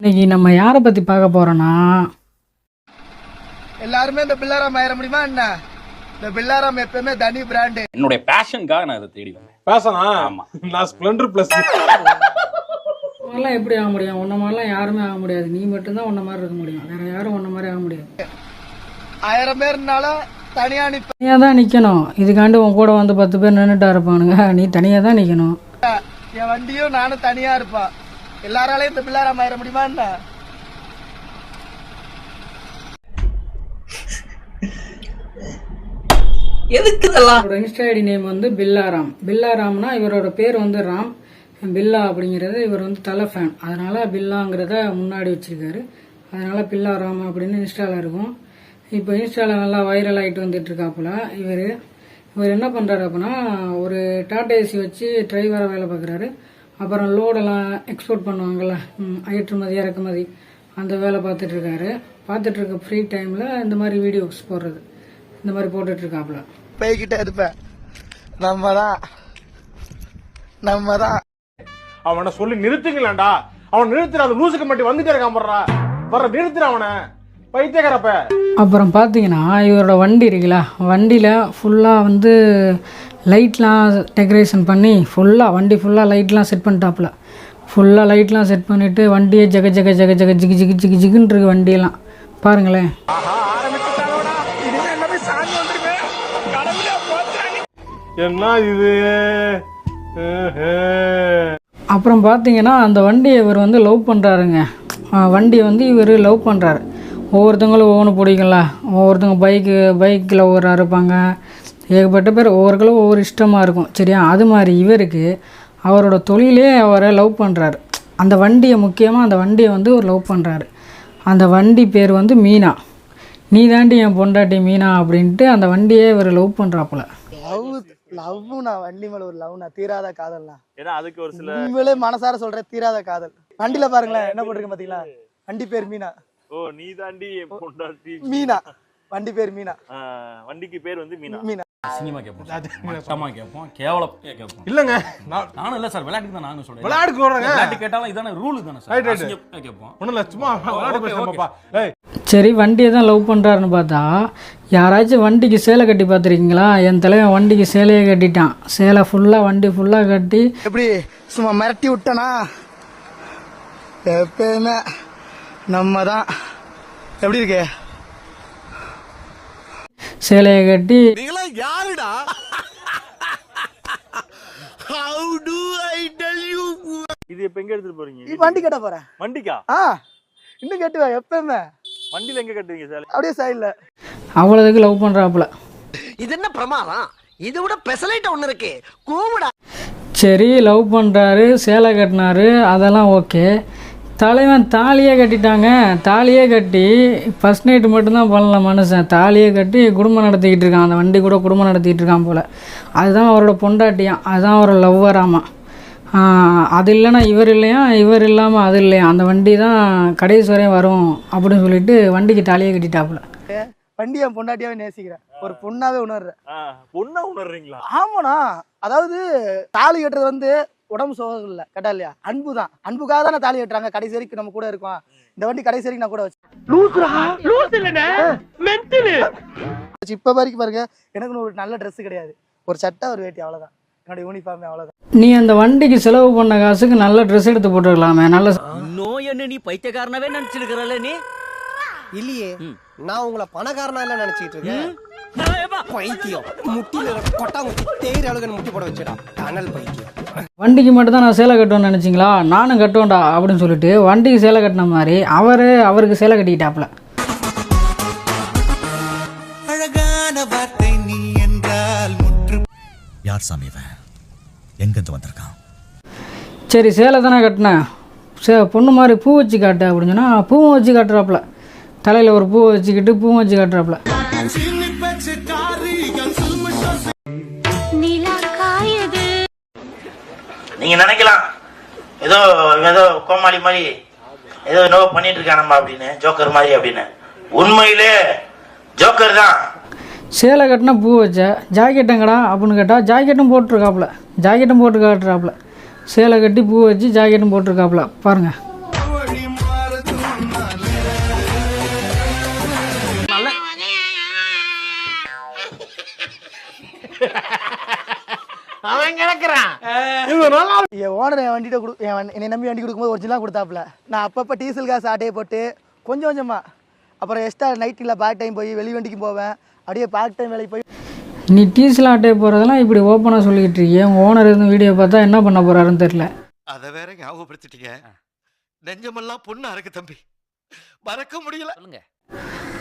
இன்னைக்கு நம்ம யாரை பற்றி பார்க்க போகிறோன்னா எல்லாருமே இந்த பில்லாராம் ஆயிர முடியுமா என்ன? இந்த பில்லாராம் எப்பவுமே தனி பிராண்டு. என்னுடைய பேஷனுக்காக நான் இதை தேடி வந்தேன். பேசனா ஆமா. நான் ஸ்ப்ளெண்டர் பிளஸ் மாதிரிலாம் எப்படி ஆக முடியும்? உன்ன மாதிரிலாம் யாருமே ஆக முடியாது. நீ மட்டும்தான் உன்ன மாதிரி இருக்க முடியும். வேற யாரும் உன்ன மாதிரி ஆக முடியாது. ஆயிரம் பேர்னாலும் தனியா நிப்ப தனியாக தான் நிற்கணும் இதுக்காண்டு உன் கூட வந்து பத்து பேர் நின்றுட்டா இருப்பானுங்க. நீ தனியாக தான் நிற்கணும் என் வண்டியும் நானும் தனியா இருப்பான் எல்லாராலையும் இந்த பில்லாராம் ஆயிர முடியுமா என்ன? அவரோட இன்ஸ்டா ஐடி நேம் வந்து பில்லாராம். பில்லாராம்னா இவரோட பேர் வந்து ராம். பில்லா அப்படிங்கிறது இவர் வந்து தலை ஃபேன் அதனால பில்லாங்கிறத முன்னாடி வச்சிருக்காரு. அதனால பில்லாராம் அப்படின்னு இன்ஸ்டால இருக்கும். இப்போ இன்ஸ்டால நல்லா வைரல் ஆகிட்டு வந்துட்டு இருக்காப்புல இவர் இவர் என்ன பண்றாரு அப்படின்னா ஒரு டாடா ஏசி வச்சு டிரைவராக வேலை பார்க்குறாரு. அப்புறம் லோடெல்லாம் எக்ஸ்போர்ட் பண்ணுவாங்கல்ல ம், ஏற்றுமதி இறக்குமதி அந்த வேலை பார்த்துட்டு இருக்காரு பார்த்துட்டு இருக்க ஃப்ரீ டைமில் இந்த மாதிரி வீடியோஸ் போடுறது. இந்த மாதிரி போட்டுட்டு இருக்காப்புல போய்கிட்டே இருப்பேன். நம்ம தான் நம்ம தான் அவனை சொல்லி நிறுத்துங்களேன்டா. அவன் நிறுத்துற அந்த லூசுக்கு மட்டும் வந்துட்டே இருக்கான் போடுறா. வர்ற நிறுத்துற அவனை. பைத்தியக்காரப்ப. அப்புறம் பார்த்தீங்கன்னா இவரோட வண்டி இருக்குல்ல வண்டியில் ஃபுல்லாக வந்து லைட்லாம் டெக்கரேஷன் பண்ணி ஃபுல்லாக வண்டி ஃபுல்லாக லைட்லாம் செட் பண்ணிட்டாப்புல. ஃபுல்லாக லைட்லாம் செட் பண்ணிவிட்டு வண்டியே ஜக ஜக ஜக ஜக ஜிகி ஜிகி ஜிகி ஜிகுன்னு இருக்கு வண்டியெல்லாம். பாருங்களேன். என்ன இது? ஏஹே. அப்புறம் பார்த்தீங்கன்னா அந்த வண்டியை இவர் வந்து லவ் பண்ணுறாருங்க வண்டியை வந்து இவர் லவ் பண்ணுறாரு ஒவ்வொருத்தவங்களும் ஒவ்வொன்று பிடிக்கும்ல. ஒவ்வொருத்தவங்க பைக்கு பைக்கில் ஒவ்வொரு இருப்பாங்க. ஏகப்பட்ட பேர் ஒவ்வொருக்களும் ஒவ்வொரு இஷ்டமாக இருக்கும். சரியா? அது மாதிரி இவருக்கு அவரோட தொழிலே அவரை லவ் பண்ணுறாரு அந்த வண்டியை முக்கியமாக அந்த வண்டியை வந்து ஒரு லவ் பண்ணுறாரு அந்த வண்டி பேர் வந்து மீனா. நீ தாண்டி என் பொண்டாட்டி மீனா அப்படின்ட்டு அந்த வண்டியே இவர் லவ் பண்ணுறாப்புல லவ் லவ் நான் வண்டி மேல ஒரு லவ் நான் தீராத காதல்னா. ஏன்னா அதுக்கு ஒரு சில உண்மையிலே மனசார சொல்றேன் தீராத காதல். வண்டியில பாருங்களேன் என்ன போட்டிருக்கேன் பாத்தீங்களா? வண்டி பேர் மீனா. ஓ நீ தாண்டி என் பொண்டாட்டி மீனா. வண்டி பேர் மீனா. வண்டிக்கு பேர் வந்து மீனா. மீனா. சினிமா கேட்போம் கேட்போம் கேவலம் கேட்போம் இல்லங்க. நான் நானும் இல்ல சார் விளையாட்டுக்கு தான் நானும் சொல்றேன். விளையாட்டுக்கு. விளையாட்டு கேட்டாலும் இதான ரூல் தானே சார். கேட்போம் இல்ல சும்மா விளையாட்டு சரி வண்டியை தான் லவ் பண்ணுறாருன்னு பார்த்தா யாராச்சும் வண்டிக்கு சேலை கட்டி பார்த்துருக்கீங்களா? என் தலைவன் வண்டிக்கு சேலையே கட்டிட்டான். சேலை ஃபுல்லாக வண்டி ஃபுல்லாக கட்டி. எப்படி சும்மா மிரட்டி விட்டனா? எப்பயுமே நம்ம தான் எப்படி இருக்கு? சேலையை கட்டி இது இப்ப எங்க எடுத்துட்டு போறீங்க? நீ வண்டி கட்ட போறேன். வண்டிக்கா? ஆ இன்னும் கட்டுவேன் எப்பயுமே வண்டியில எங்க கட்டுவீங்க சார் அப்படியே சைடில் அவ்வளோதுக்கு லவ் பண்ணுறாப்புல இது என்ன பிரமாதம்? இது விட பெசலைட் ஒண்ணு இருக்கு. கூவுடா. சரி லவ் பண்ணுறாரு சேலை கட்டினாரு அதெல்லாம் ஓகே தலைவன் தாலியே கட்டிட்டாங்க. தாலியே கட்டி ஃபஸ்ட் நைட்டு மட்டும்தான் பண்ணல மனுஷன். தாலியே கட்டி குடும்பம் நடத்திக்கிட்டு இருக்கான். அந்த வண்டி கூட குடும்பம் நடத்திக்கிட்டு இருக்கான் போல். அதுதான் அவரோட பொண்டாட்டியாம் அதுதான் அவரோட லவ்வராமா அது இல்லைன்னா இவர் இல்லையா? இவர் இல்லாமல் அது இல்லையா? அந்த வண்டி தான் கடைசி வரையும் வரும் அப்படின்னு சொல்லிட்டு வண்டிக்கு தாலியே கட்டிட்டாப்புல. வண்டி என் பொண்டாட்டியாவே நேசிக்கிறேன் ஒரு பொண்ணாவே உணர்றேன் பொண்ணா உணர்றீங்களா? ஆமாண்ணா. அதாவது தாலி கட்டுறது வந்து உடம்பு சோகம் இல்லை. கேட்டா இல்லையா? அன்பு தான் அன்புக்காக தானே தாலி கட்டுறாங்க. கடைசி வரைக்கும் நம்ம கூட இருக்கோம். இந்த வண்டி கடைசி வரைக்கும் நான் கூட வச்சு இப்ப வரைக்கும் பாருங்க. எனக்கு ஒரு நல்ல Dress கிடையாது. ஒரு சட்டை ஒரு வேட்டி அவ்வளவுதான். என்னோட யூனிஃபார்ம் அவ்வளவுதான். நீ அந்த வண்டிக்கு செலவு பண்ண காசுக்கு நல்ல ட்ரெஸ் எடுத்து போட்டுருக்கலாமே. நல்ல நோய் என்ன நீ பைத்தியக்காரனவே நினைச்சிருக்கிறல்ல நீ? இல்லையே நான் உங்களை பணக்காரனா இல்ல நினைச்சிட்டு இருக்கேன்? பைத்தியம். முட்டியில கொட்டாங்குச்சி தேயிற அளவுக்கு முட்டி போட வச்சுடா. டனல் பைத்தியம். வண்டிக்கு மட்டும் தான் நான் சேலை கட்டுவேன்னு நினச்சிங்களா? நானும் கட்டுவேன்டா அப்படின்னு சொல்லிட்டு வண்டிக்கு சேலை கட்டின மாதிரி அவர் அவருக்கு சேலை கட்டிக்கிட்டாப்புல. யார் சாமி இவன்? எங்கிருந்து வந்திருக்கான்? சரி சேலை தானே கட்டினேன் சே பொண்ணு மாதிரி பூ வச்சு காட்டு அப்படின்னு சொன்னால் பூவும் வச்சு காட்டுறாப்புல. தலையில் ஒரு பூ வச்சுக்கிட்டு பூவும் வச்சு காட்டுறாப்புல. நீங்க நினைக்கலாம். ஏதோ ஏதோ கோமாளி மாதிரி ஏதோ என்னவோ பண்ணிட்டு இருக்கானம்மா அப்படின்னு ஜோக்கர் மாதிரி அப்படின்னு. உண்மையிலே ஜோக்கர் தான். சேலை கட்டினா பூ வச்ச ஜாக்கெட்டுங்கடா அப்படின்னு கேட்டால் ஜாக்கெட்டும் போட்டிருக்காப்புல. ஜாக்கெட்டும் போட்டு காட்டுறாப்புல. சேலை கட்டி பூ வச்சு ஜாக்கெட்டும் போட்டிருக்காப்புல. பாருங்கள் இவன் கிடக்குறான். இது நல்லா என் ஓனர் என் வண்டிட்ட கொடு என் என்னை நம்பி வண்டி கொடுக்கும்போது ஒரிஜினலாக கொடுத்தாப்புல. நான் அப்பப்போ டீசல் காசு ஆட்டையை போட்டு கொஞ்சம் கொஞ்சமாக அப்புறம் எக்ஸ்ட்ரா நைட்டில் பார்ட் டைம் போய் வெளி வண்டிக்கு போவேன். அப்படியே பார்ட் டைம் வேலைக்கு போய் நீ டீசல் ஆட்டே போகிறதெல்லாம் இப்படி ஓப்பனாக சொல்லிக்கிட்டு இருக்கியே. உங்கள் ஓனர் வீடியோ பார்த்தா என்ன பண்ண போகிறாருன்னு தெரில அத வேற ஞாபகப்படுத்திட்டீங்க. நெஞ்சமெல்லாம் பொண்ணு அறக்கு தம்பி. மறக்க முடியல.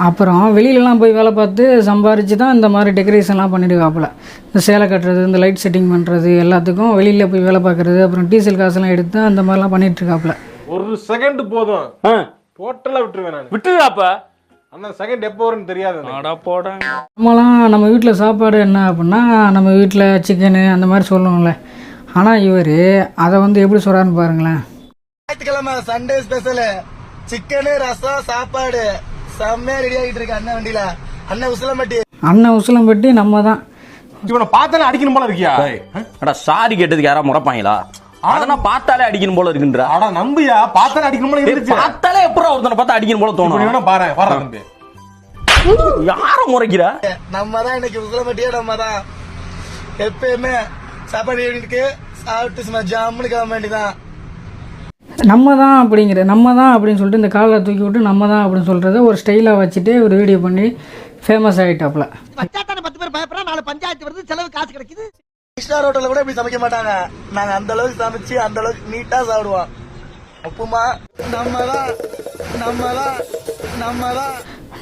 அப்புறம் வெளியிலலாம் போய் வேலை பார்த்து சம்பாரிச்சு தான் இந்த மாதிரி டெக்கரேஷன்லாம் பண்ணிடுவாப்புல இந்த சேலை கட்டுறது இந்த லைட் செட்டிங் பண்ணுறது எல்லாத்துக்கும் வெளியில் போய் வேலை பார்க்குறது அப்புறம் டீசல் காசுலாம் எடுத்து அந்த மாதிரிலாம் பண்ணிட்டு இருக்காப்புல ஒரு செகண்ட் போதும். ஆ, டோட்டலா விட்டுருவேன் நான். விட்டுடாப்ப அந்த செகண்ட் எப்போ வரும்னு தெரியாது நம்மலாம் நம்ம வீட்டில் சாப்பாடு என்ன அப்படின்னா நம்ம வீட்டில் சிக்கனு அந்த மாதிரி சொல்லுவோம்ல. ஆனால் இவர் அதை வந்து எப்படி சொல்கிறாருன்னு பாருங்களேன். ஞாயிற்றுக்கிழமை சண்டே ஸ்பெஷலு சிக்கனு ரசம் சாப்பாடு. செம்மையா ரெடி ஆகிட்டு இருக்கு அண்ணன் வண்டியில. அண்ணன் உசிலம்பட்டி. அண்ணன் உசிலம்பட்டி நம்ம தான் இவனை பார்த்தாலே அடிக்கணும் போல இருக்கியா? அடா சாரி கேட்டதுக்கு யாரா முறைப்பாங்களா அதெல்லாம் பார்த்தாலே அடிக்கணும் போல இருக்குன்ற. அட நம்பியா? பார்த்தாலே அடிக்கணும் போல இருந்துச்சு. பார்த்தாலே எப்பறம் ஒருத்தனை பார்த்தா அடிக்கணும் போல தோணும்? பாரு பாரு தம்பி. யார முறைக்கிற? நம்ம தான் இன்னைக்கு உசிலம்பட்டியே நம்ம தான் எப்பயுமே சாப்பாடு இருக்கு சாப்பிட்டு சும்மா ஜாமுன்னு கிளம்ப வேண்டியதான் நம்ம தான் அப்படிங்கிற நம்ம தான் அப்படின்னு சொல்லிட்டு இந்த காலை தூக்கி விட்டு நம்ம தான் அப்படின்னு சொல்கிறத ஒரு ஸ்டைலாக வச்சுட்டு ஒரு வீடியோ பண்ணி ஃபேமஸ் ஆகிட்டாப்புல பஞ்சாயத்தான பத்து பேர் பயப்படுறா நாலு பஞ்சாயத்து வருது செலவு காசு கிடைக்குது. ஸ்டார் ஹோட்டல்ல கூட இப்படி சமைக்க மாட்டாங்க. நாங்க அந்த அளவுக்கு சமைச்சு அந்த அளவுக்கு நீட்டா சாப்பிடுவோம். உப்புமா நம்ம தான் நம்ம தான் நம்ம தான்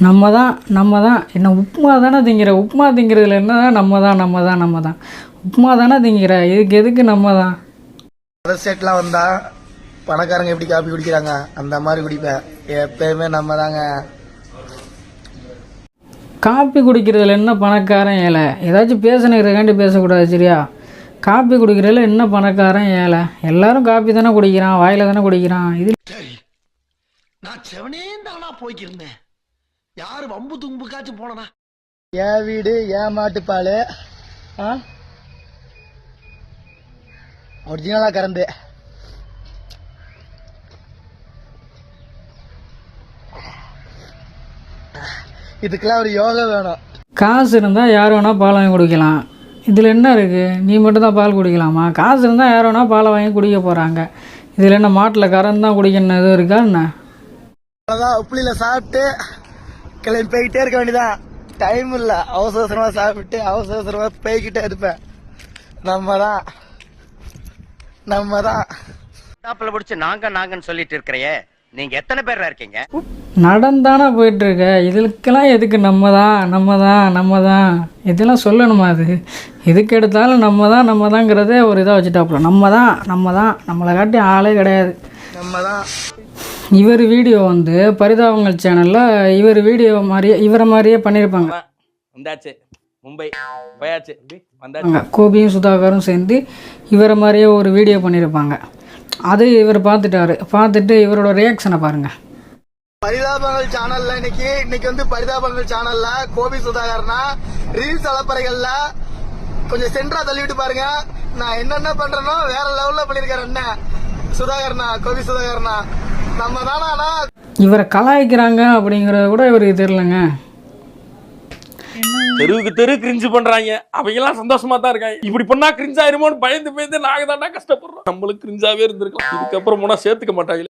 நம்ம தான் நம்ம தான் என்ன உப்புமா தானே திங்கிற? உப்புமா திங்கிறதுல என்ன நம்ம தான் நம்ம தான் நம்ம தான் உப்புமா தானே திங்கிற? இதுக்கு எதுக்கு நம்ம தான் அதர் ஸ்டேட்லாம் வந்தா பணக்காரங்க எப்படி காப்பி குடிக்கிறாங்க? அந்த மாதிரி குடிப்பேன். எப்பயுமே நம்ம தாங்க காப்பி குடிக்கிறதுல என்ன பணக்காரன் ஏழை? ஏதாச்சும் பேசணுங்கிறதுக்காண்டி பேசக்கூடாது சரியா? காப்பி குடிக்கிறதுல என்ன பணக்காரன் ஏழை? எல்லாரும் காப்பி தானே குடிக்கிறான் வாயில தானே குடிக்கிறான். இது நான் செவனே தானா போய்க்கிருந்தேன். யாரு வம்பு தும்புக்காச்சும் போனனா? என் வீடு என் மாட்டுப்பால். ஆ? ஒரிஜினலாக கறந்து. இதுக்கெல்லாம் ஒரு யோகா வேணும். காசு இருந்தால் யார் வேணால் பால் வாங்கி குடிக்கலாம். இதில் என்ன இருக்குது நீ மட்டும் தான் பால் குடிக்கலாமா? காசு இருந்தால் யார் வேணால் பாலை வாங்கி குடிக்க போகிறாங்க இதில் என்ன மாட்டில் கறந்து தான் குடிக்கணும் எதுவும் இருக்கா என்ன? அவ்வளோதான் உப்புளியில் சாப்பிட்டு கிளம்பி போய்கிட்டே இருக்க வேண்டியதான் டைம் இல்லை. அவசர அவசரமாக சாப்பிட்டு அவசர அவசரமாக போய்கிட்டே இருப்பேன். நம்ம தான் நம்ம தான் டாப்ல பிடிச்சு நாங்க நாங்கன்னு சொல்லிட்டு இருக்கிறையே. நீங்க எத்தனை பேர்ல இருக்கீங்க? நடந்தானே போயிட்டுருக்க. இதுக்கெல்லாம் எதுக்கு நம்ம தான் நம்ம தான் நம்ம தான் இதெல்லாம் சொல்லணுமா அது? எதுக்கு எடுத்தாலும் நம்ம தான் நம்ம தாங்கிறதே ஒரு இதாக வச்சுட்டாப்புல. நம்ம தான் நம்ம தான் நம்மளை காட்டி ஆளே கிடையாது. நம்ம தான் இவர் வீடியோ வந்து பரிதாபங்கள் சேனலில் இவர் வீடியோ மாதிரியே இவரை மாதிரியே பண்ணியிருப்பாங்க. வந்தாச்சு. மும்பை போயாச்சு. கோபியும் சுதாகரும் சேர்ந்து இவரை மாதிரியே ஒரு வீடியோ பண்ணியிருப்பாங்க. அது இவர் பார்த்துட்டாரு. பார்த்துட்டு இவரோட ரியாக்ஷனை பாருங்கள் பரிதாபங்கள் சேனல்ல இன்னைக்கு இன்னைக்கு வந்து பரிதாபங்கள் சேனல்ல கோபி சுதாகர்னா ரீல்ஸ் அலப்பறைகள்ல கொஞ்சம் சென்டரா தள்ளிவிட்டு பாருங்க. நான் என்னென்ன பண்றேனோ வேற லெவல்ல பண்ணிருக்காரு அண்ணன் சுதாகர்னா கோபி சுதாகர்னா. நம்ம தானா இவரை கலாய்க்கிறாங்க அப்படிங்கிறத கூட இவருக்கு தெரிலங்க தெருவுக்கு தெரு கிரிஞ்சு பண்றாங்க. அவங்க எல்லாம் சந்தோஷமா தான் இருக்காங்க. இப்படி பண்ணா கிரிஞ்சாயிருமோன்னு பயந்து பயந்து நாங்க தான்டா கஷ்டப்படுறோம். நம்மளுக்கு கிரிஞ்சாவே இருந்திருக்கலாம். இதுக்கப்புறம் போனா சேர்த்துக்க மாட்டாங்க